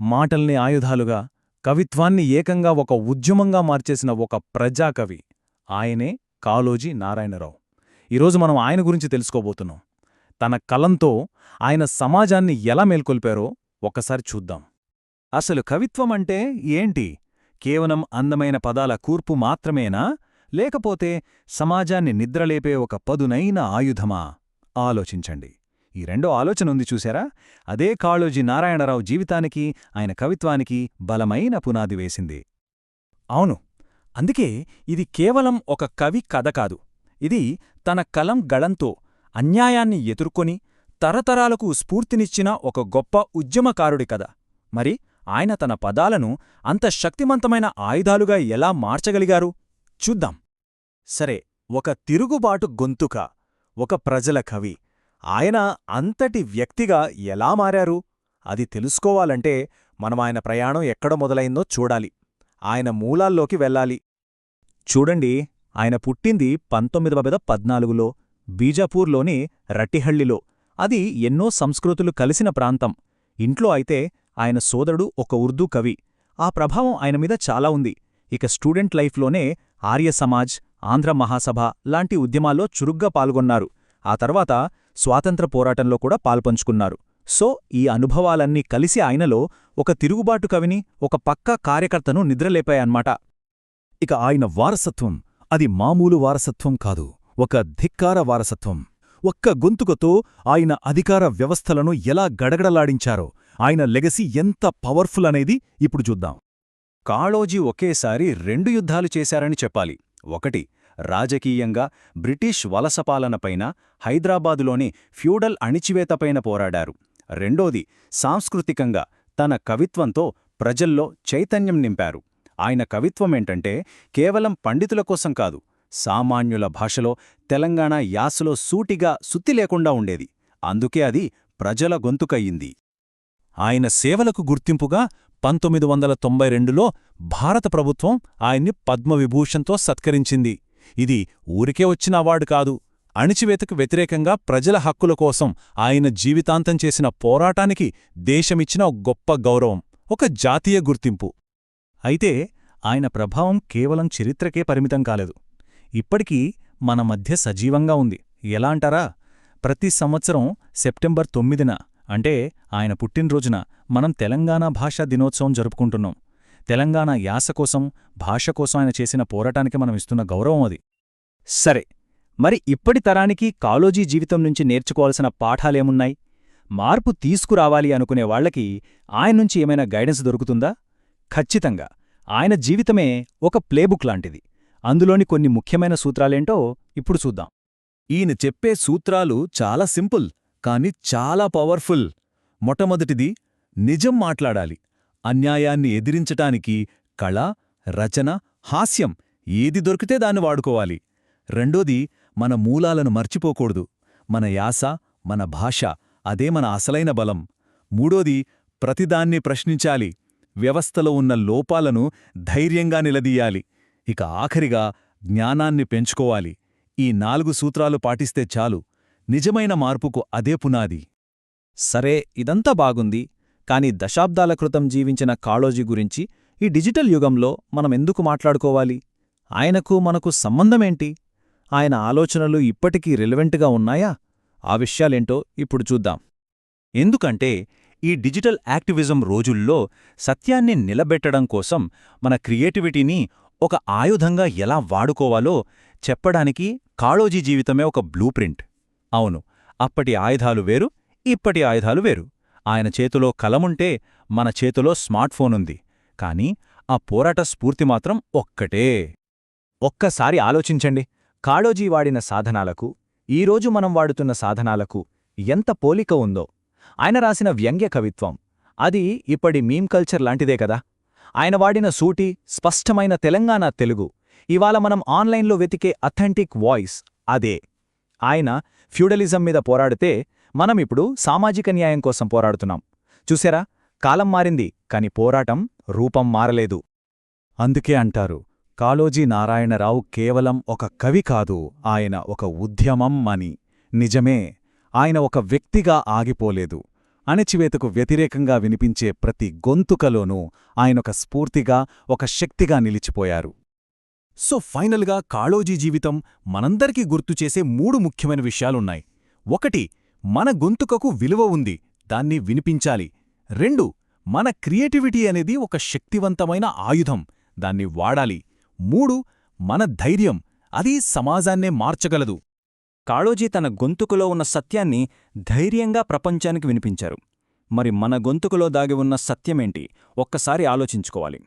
మాటల్ని ఆయుధాలుగా కవిత్వాన్ని ఏకంగా ఒక ఉద్యమంగా మార్చేసిన ఒక ప్రజాకవి ఆయనే కాలోజీ నారాయణరావు. ఈరోజు మనం ఆయన గురించి తెలుసుకోబోతున్నాం. తన కలంతో ఆయన సమాజాన్ని ఎలా మేల్కొల్పారో ఒక్కసారి చూద్దాం. అసలు కవిత్వం అంటే ఏంటి? కేవలం అందమైన పదాల కూర్పు మాత్రమేనా? లేకపోతే సమాజాన్ని నిద్రలేపే ఒక పదునైన ఆయుధమా? ఆలోచించండి. ఈ రెండో ఆలోచన ఉంది చూశారా? అదే కాళోజీ నారాయణరావు జీవితానికి ఆయన కవిత్వానికి బలమైన పునాది వేసింది. అవును అందుకే ఇది కేవలం ఒక కవి కథ కాదు. ఇది తన కలం గళంతో అన్యాయాన్ని ఎదుర్కొని తరతరాలకు స్ఫూర్తినిచ్చిన ఒక గొప్ప ఉద్యమకారుడి కథ. మరి ఆయన తన పదాలను అంత శక్తిమంతమైన ఆయుధాలుగా ఎలా మార్చగలిగారు? చూద్దాం. సరే ఒక తిరుగుబాటు గొంతుక ఒక ప్రజల కవి ఆయన అంతటి వ్యక్తిగా ఎలా మారారు? అది తెలుసుకోవాలంటే మనం ఆయన ప్రయాణం ఎక్కడ మొదలైందో చూడాలి. ఆయన మూలాల్లోకి వెళ్ళాలి. చూడండి ఆయన పుట్టింది పంతొమ్మిది వందల పద్నాలుగులో బీజాపూర్లోని రట్టిహళ్ళిలో అది ఎన్నో సంస్కృతులు కలిసిన ప్రాంతం. ఇంట్లో అయితే ఆయన సోదరుడు ఒక ఉర్దూ కవి. ఆ ప్రభావం ఆయన మీద చాలా ఉంది. ఇక స్టూడెంట్ లైఫ్లోనే ఆర్య సమాజ్ ఆంధ్ర మహాసభ లాంటి ఉద్యమాల్లో చురుగ్గా పాల్గొన్నారు. ఆ తర్వాత స్వాతంత్ర పోరాటంలో కూడా పాల్పంచుకున్నారు. సో ఈ అనుభవాలన్నీ కలిసి ఆయనలో ఒక తిరుగుబాటు కవిని ఒక పక్కా కార్యకర్తను నిద్రలేపాయన్మాట ఇక ఆయన వారసత్వం అది మామూలు వారసత్వం కాదు ఒక ధిక్కార వారసత్వం. ఒక్క గొంతుకతో ఆయన అధికార వ్యవస్థలను ఎలా గడగడలాడించారో ఆయన లెగసీ ఎంత పవర్ఫుల్ అనేది ఇప్పుడు చూద్దాం. కాళోజీ ఒకేసారి రెండు యుద్ధాలు చేశారని చెప్పాలి. ఒకటి రాజకీయంగా బ్రిటిష్ వలసపాలనపైన హైదరాబాదులోని ఫ్యూడల్ అణిచివేతపైన పోరాడారు. రెండోది సాంస్కృతికంగా తన కవిత్వంతో ప్రజల్లో చైతన్యం నింపారు. ఆయన కవిత్వమేంటంటే కేవలం పండితుల కోసం కాదు సామాన్యుల భాషలో తెలంగాణ యాసలో సూటిగా సుత్తి లేకుండా ఉండేది. అందుకే అది ప్రజల గొంతుకయ్యింది. ఆయన సేవలకు గుర్తింపుగా పంతొమ్మిది వందల తొంభై రెండులో భారత ప్రభుత్వం ఆయన్ని పద్మవిభూషణ్తో సత్కరించింది. ఇది ఊరికే వచ్చిన అవార్డు కాదు. అణిచివేతకు వ్యతిరేకంగా ప్రజల హక్కుల కోసం ఆయన జీవితాంతం చేసిన పోరాటానికి దేశమిచ్చిన గొప్ప గౌరవం ఒక జాతీయ గుర్తింపు. అయితే ఆయన ప్రభావం కేవలం చరిత్రకే పరిమితం కాలేదు. ఇప్పటికీ మన మధ్య సజీవంగా ఉంది. ఎలా అంటారా? ప్రతి సంవత్సరం సెప్టెంబర్ తొమ్మిదిన అంటే ఆయన పుట్టినరోజున మనం తెలంగాణ భాషా దినోత్సవం జరుపుకుంటున్నాం. తెలంగాణ యాస కోసం భాష కోసం ఆయన చేసిన పోరాటానికి మనం ఇస్తున్న గౌరవం అది. సరే మరి ఇప్పటి తరానికి కాలోజీ జీవితం నుంచి నేర్చుకోవాల్సిన పాఠాలేమున్నాయి? మార్పు తీసుకురావాలి అనుకునే వాళ్ళకి ఆయన నుంచి ఏమైనా గైడెన్స్ దొరుకుతుందా? ఖచ్చితంగా. ఆయన జీవితమే ఒక ప్లేబుక్ లాంటిది. అందులోని కొన్ని ముఖ్యమైన సూత్రాలేంటో ఇప్పుడు చూద్దాం. ఈయన చెప్పే సూత్రాలు చాలా సింపుల్ కాని చాలా పవర్ఫుల్. మొట్టమొదటిది నిజం మాట్లాడాలి. అన్యాయాన్ని ఎదిరించటానికి కళ రచన హాస్యం ఏది దొరికితే దాన్ని వాడుకోవాలి. రెండోది మన మూలాలను మర్చిపోకూడదు. మన యాస మన భాష అదే మన అసలైన బలం. మూడోది ప్రతిదాన్ని ప్రశ్నించాలి. వ్యవస్థలో ఉన్న లోపాలను ధైర్యంగా నిలదీయాలి. ఇక ఆఖరిగా జ్ఞానాన్ని పెంచుకోవాలి. ఈ నాలుగు సూత్రాలు పాటిస్తే చాలు. నిజమైన మార్పుకు అదే పునాది. సరే ఇదంతా బాగుంది. కాని దశాబ్దాల క్రితం జీవించిన కాళోజీ గురించి ఈ డిజిటల్ యుగంలో మనమెందుకు మాట్లాడుకోవాలి? ఆయనకు మనకు సంబంధమేంటి? ఆయన ఆలోచనలు ఇప్పటికీ రిలవెంట్గా ఉన్నాయా? ఆ విషయాలేంటో ఇప్పుడు చూద్దాం. ఎందుకంటే ఈ డిజిటల్ యాక్టివిజం రోజుల్లో సత్యాన్ని నిలబెట్టడం కోసం మన క్రియేటివిటీని ఒక ఆయుధంగా ఎలా వాడుకోవాలో చెప్పడానికి కాళోజీ జీవితమే ఒక బ్లూ ప్రింట్. అవును అప్పటి ఆయుధాలు వేరు ఇప్పటి ఆయుధాలు వేరు. ఆయన చేతిలో కలముంటే మన చేతిలో స్మార్ట్ఫోనుంది. కాని ఆ పోరాట స్ఫూర్తి మాత్రం ఒక్కటే. ఒక్కసారి ఆలోచించండి. కాళోజీ వాడిన సాధనాలకు ఈరోజు మనం వాడుతున్న సాధనాలకు ఎంత పోలిక ఉందో. ఆయన రాసిన వ్యంగ్య కవిత్వం అది ఇప్పటి మీమ్ కల్చర్ లాంటిదే కదా. ఆయన వాడిన సూటి స్పష్టమైన తెలంగాణ తెలుగు ఇవాళ మనం ఆన్లైన్లో వెతికే అథెంటిక్ వాయిస్ అదే. ఆయన ఫ్యూడలిజం మీద పోరాడితే మనమిప్పుడు సామాజిక న్యాయం కోసం పోరాడుతున్నాం. చూసారా కాలం మారింది కాని పోరాటం రూపం మారలేదు. అందుకే అంటారు కాళోజీ నారాయణరావు కేవలం ఒక కవి కాదు ఆయన ఒక ఉద్యమం అని నిజమే ఆయన ఒక వ్యక్తిగా ఆగిపోలేదు. అణచివేతకు వ్యతిరేకంగా వినిపించే ప్రతి గొంతుకలోనూ ఆయనొక స్ఫూర్తిగా ఒక శక్తిగా నిలిచిపోయారు. సో ఫైనల్గా కాళోజీ జీవితం మనందరికీ గుర్తుచేసే మూడు ముఖ్యమైన విషయాలున్నాయి. ఒకటి మన గొంతుకకు విలువ ఉంది దాన్ని వినిపించాలి. రెండు మన క్రియేటివిటీ అనేది ఒక శక్తివంతమైన ఆయుధం దాన్ని వాడాలి. మూడు మన ధైర్యం అది సమాజాన్నే మార్చగలదు. కాళోజీ తన గొంతుకులో ఉన్న సత్యాన్ని ధైర్యంగా ప్రపంచానికి వినిపించారు. మరి మన గొంతుకులో దాగి ఉన్న సత్యమేంటి? ఒక్కసారి ఆలోచించుకోవాలి.